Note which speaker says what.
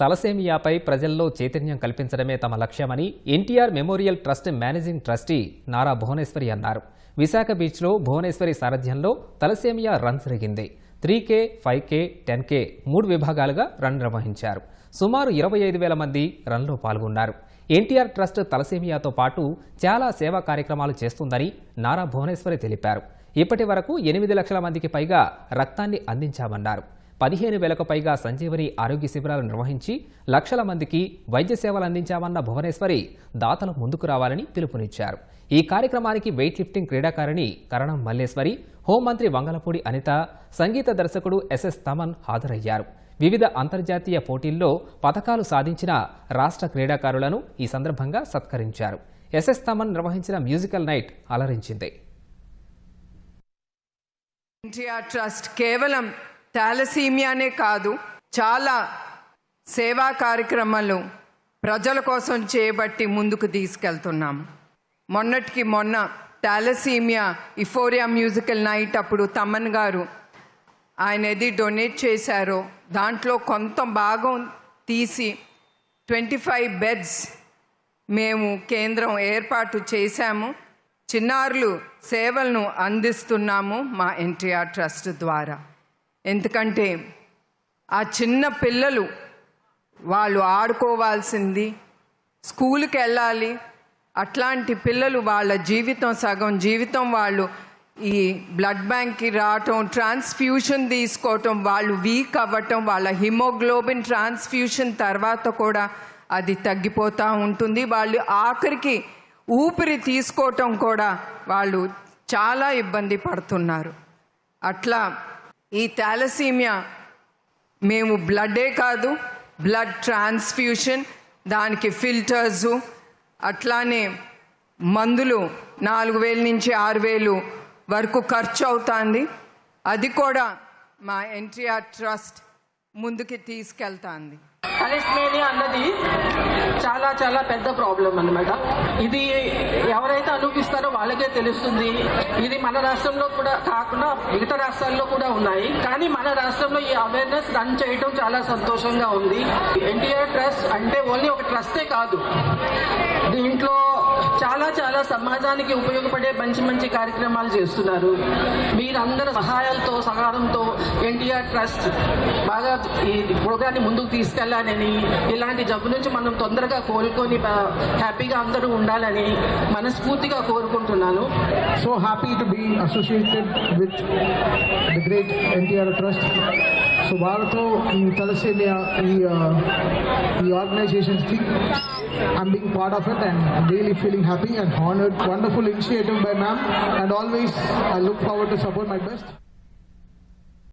Speaker 1: తలసేమియాపై ప్రజల్లో చైతన్యం కల్పించడమే తమ లక్ష్యమని NTR memorial trust managing trustee Nara Bhuvaneshwari అన్నారు. విశాఖ బీచ్లో భువనేశ్వరి సారథ్యంలో తలసేమియా రన్ జరిగింది. Three K five K ten K మూడు విభాగాలుగా రన్ నిర్వహించారు. సుమారు ఇరవై ఐదు వేల మంది రన్లో పాల్గొన్నారు. ఎన్టీఆర్ ట్రస్ట్ తలసేమియాతో పాటు చాలా సేవా కార్యక్రమాలు చేస్తుందని నారా భువనేశ్వరి తెలిపారు. ఇప్పటి వరకు ఎనిమిది లక్షల మందికి పైగా రక్తాన్ని అందించామన్నారు. పదిహేను వేలకు పైగా సంజీవని ఆరోగ్య శిబిరాలు నిర్వహించి లక్షల మందికి వైద్య సేవలు అందించామన్న భువనేశ్వరి దాతలు ముందుకు రావాలని పిలుపునిచ్చారు. ఈ కార్యక్రమానికి వెయిట్ లిఫ్టింగ్ క్రీడాకారిణి కరణం మల్లేశ్వరి హోంమంత్రి వంగలపూడి అనిత సంగీత దర్శకుడు ఎస్ఎస్ తమన్ హాజరయ్యారు. వివిధ అంతర్జాతీయ పోటీల్లో పథకాలు సాధించిన రాష్ట్ర క్రీడాకారులను ఈ సందర్భంగా సత్కరించారు. ఎస్ఎస్ తమన్ నిర్వహించిన మ్యూజికల్ నైట్ అలరించింది.
Speaker 2: ఎన్టీఆర్ ట్రస్ట్ కేవలం థాలసీమియానే కాదు చాలా సేవా కార్యక్రమాలు ప్రజల కోసం చేయబట్టి ముందుకు తీసుకెళ్తున్నాము మొన్నటికి మొన్న థాలసీమియా ఇఫోరియా మ్యూజికల్ నైట్ అప్పుడు తమ్మన్ గారు ఆయన ఏది డొనేట్ చేశారో దాంట్లో కొంత భాగం తీసి ట్వంటీ ఫైవ్ బెడ్స్ మేము కేంద్రం ఏర్పాటు చేశాము. చిన్నారులు సేవలను అందిస్తున్నాము మా ఎన్టీఆర్ ట్రస్ట్ ద్వారా. ఎందుకంటే ఆ చిన్న పిల్లలు వాళ్ళు ఆడుకోవాల్సింది స్కూల్కి వెళ్ళాలి. అట్లాంటి పిల్లలు వాళ్ళ జీవితం సగం జీవితం వాళ్ళు ఈ బ్లడ్ బ్యాంక్కి రావటం ట్రాన్స్ఫ్యూషన్ తీసుకోవటం వాళ్ళు వీక్ అవ్వటం వాళ్ళ హిమోగ్లోబిన్ ట్రాన్స్ఫ్యూషన్ తర్వాత కూడా అది తగ్గిపోతూ ఉంటుంది. వాళ్ళు ఆఖరికి ఊపిరి తీసుకోవటం కూడా వాళ్ళు చాలా ఇబ్బంది పడుతున్నారు. అట్లా ఈ థాలసీమియా మేము బ్లడ్డే కాదు బ్లడ్ ట్రాన్స్ఫ్యూషన్ దానికి ఫిల్టర్సు అట్లానే మందులు నాలుగు వేల నుంచి ఆరు వేలు వరకు ఖర్చు అవుతుంది. అది కూడా మా ఎన్టీఆర్ ట్రస్ట్ ముందుకి తీసుకెళ్తాంది.
Speaker 3: అలెస్మేనియా అన్నది చాలా చాలా పెద్ద ప్రాబ్లం అన్నమాట. ఇది ఎవరైతే అనుభవిస్తారో వాళ్ళకే తెలుస్తుంది. ఇది మన రాష్ట్రంలో కూడా కాకుండా మిగతా రాష్ట్రాల్లో కూడా ఉన్నాయి. కానీ మన రాష్ట్రంలో ఈ అవేర్నెస్ రన్ చేయడం చాలా సంతోషంగా ఉంది. ఎన్టీఆర్ ట్రస్ట్ అంటే ఓన్లీ ఒక ట్రస్టే కాదు. దీంట్లో చాలా చాలా సమాజానికి ఉపయోగపడే మంచి మంచి కార్యక్రమాలు చేస్తున్నారు. మీరందరూ సహాయాలతో సహకారంతో ఎన్టీఆర్ ట్రస్ట్ బాగా ఈ ప్రోగ్రాన్ని ముందుకు ఉండాలని ఇలాంటి జబ్బు నుంచి మనం తొందరగా కోలుకొని హ్యాపీగా అందరూ ఉండాలని మనస్ఫూర్తిగా కోరుకుంటున్నాను.
Speaker 4: So happy to be associated with the great NTR trust so వాళ్ళతో ఈ కలిసి ఈ ఆర్గనైజేషన్స్కి I'm being part of it and really feeling happy and honoured wonderful initiative by ma'am and always I look forward to support my best